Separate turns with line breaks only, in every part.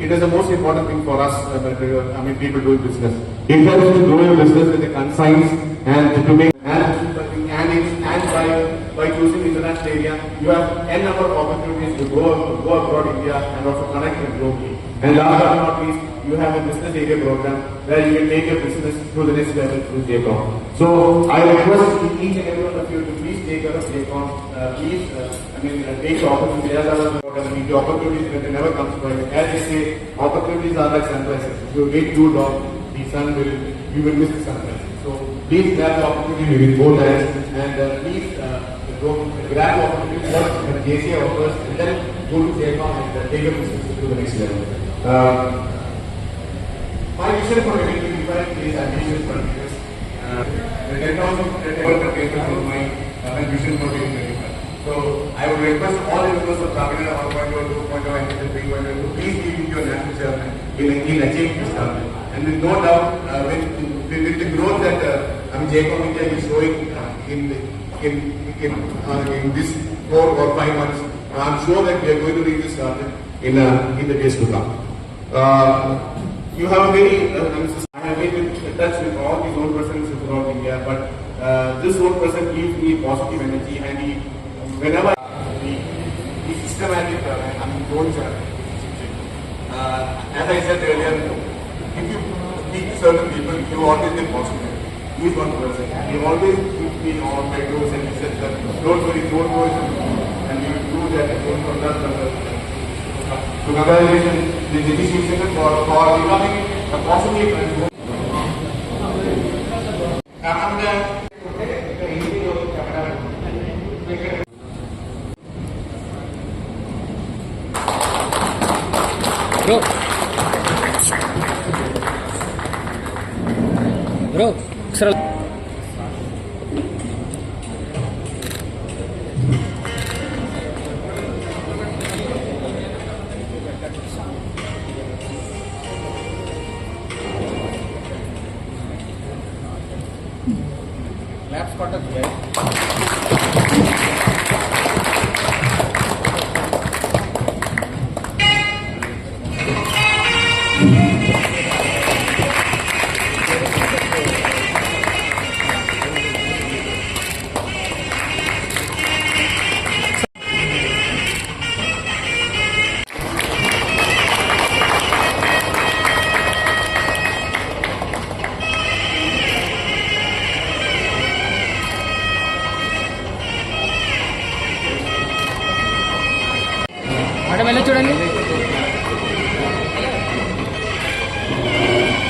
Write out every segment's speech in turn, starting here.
it is the most important thing for us, uh, uh, I mean, people doing business. It helps to grow your business with a concise and to make, and, and, and by, by choosing international area, you have n number of opportunities to go, go abroad India and also connect with globally. And last but not least, you have a business area program where you can take your business to the next level through JCOM. So I request each and every one of you to please take care of JCOM. Uh, please, uh, I mean, uh, take the opportunity as I was I mean, the opportunities when they never comes by. As they say, opportunities are like sunrises. If you wait too long, the sun will, you will miss the sunrise. So please grab the opportunity with both hands and uh, please uh, go grab the opportunity the JCA offers and then go to JCOM and uh, take your business to the next level. Uh, vision for the different is ambitious for years. Uh, the 10,000 work containers is my uh, vision for 2025. So I would request all the members of Cabinet 1.0, 2.0, and 3.0 to please give me your national chairman in achieving this target. And with no doubt, uh, with, with, the growth that uh, mean, Jacob India is showing uh, in in in, uh, in this four or five months, I'm sure that we are going to reach this target in uh, in the days to come. Uh, you have a very, uh, I have been in touch with all these old persons throughout India, but uh, this old person gives me positive energy and he, whenever the, the systematic, uh, I mean, goals are, uh, as I said earlier, if you speak to certain people, you always get positive. He is one person. He always keeps me on my toes and he said that, don't worry, don't worry, and will do that, don't forget So Gagal is the Jiti Station for for becoming a possibly president.
Bro. Bro, será Thank you.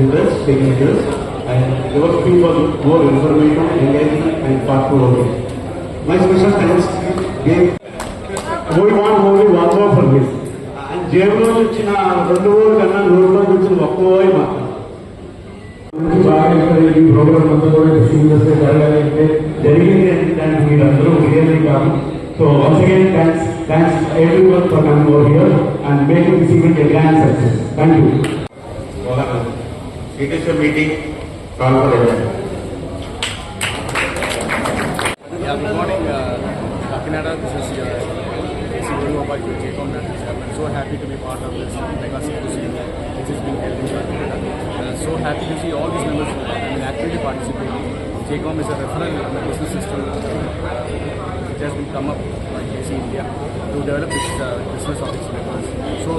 leaders, stakeholders, and your people more information, engaging, and thoughtful only. My special thanks gave. We want only one more for this. And జేబులో వచ్చిన రెండు రోజుల కన్నా నోట్లో వచ్చిన ఒక్క పోయి మాత్రం బాగా ఇక్కడ ఈ ప్రోగ్రామ్ అంతా కూడా సీరియస్ గా జరగాలంటే జరిగింది ఏంటంటే మీరు అందరూ రియల్లీ కాదు so once again thanks thanks everyone for coming over here and making this event a grand success thank you
It is a meeting, call for adjournment.
Yeah, good morning, uh, Kakinada. This is uh, CTO of IQ Jcom I'm so happy to be part of this mega symposium which is being held in Kakinada. Uh, so happy to see all these members I mean, actively participating. Jcom is a referral uh, business system uh, which has been come up by India to develop its uh, business of its members. So,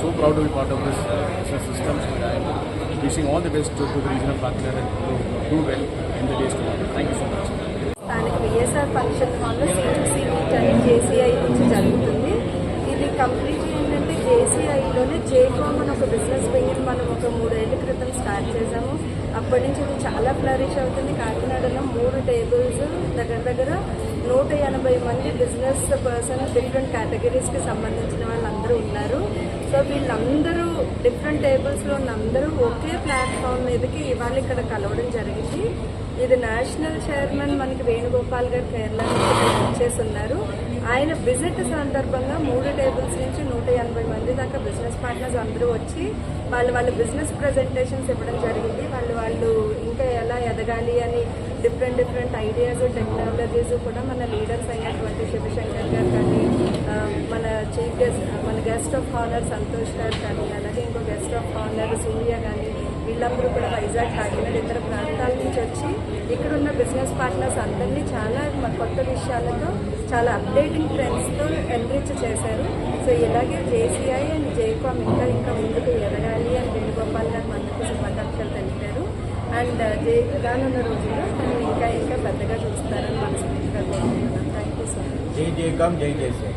so proud to be part of this uh, business system and I'm wishing all the best to, to the regional partner and to do well in the days to come. Thank you so much.
స్థానిక PSR function హాల్లో CTC meet అని JCI నుంచి జరుగుతుంది ఇది completely ఏంటంటే జేసీఐలోనే జేకామ్ అని ఒక business pain మనం ఒక మూడేళ్ళ క్రితం స్టార్ట్ చేసాము అప్పటి నుంచి ఇది చాలా ఫ్లరిష్ అవుతుంది కాకినాడలో మూడు టేబుల్స్ దగ్గర దగ్గర నూట ఎనభై మంది బిజినెస్ పర్సన్ డిఫరెంట్ కేటగిరీస్కి సంబంధించిన వాళ్ళందరూ ఉన్నారు. సో వీళ్ళందరూ డిఫరెంట్ టేబుల్స్లో ఉన్న అందరూ ఒకే ప్లాట్ఫామ్ మీదకి ఇవాళ ఇక్కడ కలవడం జరిగింది. ఇది నేషనల్ చైర్మన్ మనకి వేణుగోపాల్ గారు కేరళ నుంచి ఉన్నారు. ఆయన విజిట్ సందర్భంగా మూడు టేబుల్స్ నుంచి నూట ఎనభై మంది దాకా బిజినెస్ పార్ట్నర్స్ అందరూ వచ్చి వాళ్ళు వాళ్ళ బిజినెస్ ప్రజెంటేషన్స్ ఇవ్వడం జరిగింది. వాళ్ళు వాళ్ళు ఇంకా ఎలా ఎదగాలి అని డిఫరెంట్ డిఫరెంట్ ఐడియాస్ టెక్నాలజీస్ కూడా మన లీడర్స్ అయినటువంటి శివశంకర్ గారు కానీ మన చీఫ్ గెస్ట్ మన guest of honour Santosh garu కానీ అలాగే ఇంకో గెస్ట్ ఆఫ్ హానర్ సూర్య కానీ వీళ్ళందరూ కూడా వైజాగ్ కాకినాడ ఇతర ప్రాంతాల నుంచి వచ్చి ఇక్కడ ఉన్న బిజినెస్ పార్ట్నర్స్ అందరినీ చాలా కొత్త విషయాలతో చాలా అప్డేటింగ్ ట్రెండ్స్తో ఎన్రిచ్ చేశారు. సో ఇలాగే జేసీఐ అండ్ జేకామ్ ఇంకా ఇంకా ముందుకు ఎదగాలి అని వేణుగోపాల్ గారు మనకు శుభాకాంక్షలు తెలిపారు. అండ్ జే రానున్న రోజుల్లో మనం ఇంకా ఇంకా పెద్దగా చూస్తారని మనస్ఫూర్తిగా కోరుకుంటున్నాను. థ్యాంక్ యూ సో మచ్
జై కామ్ జై జయశ్రీ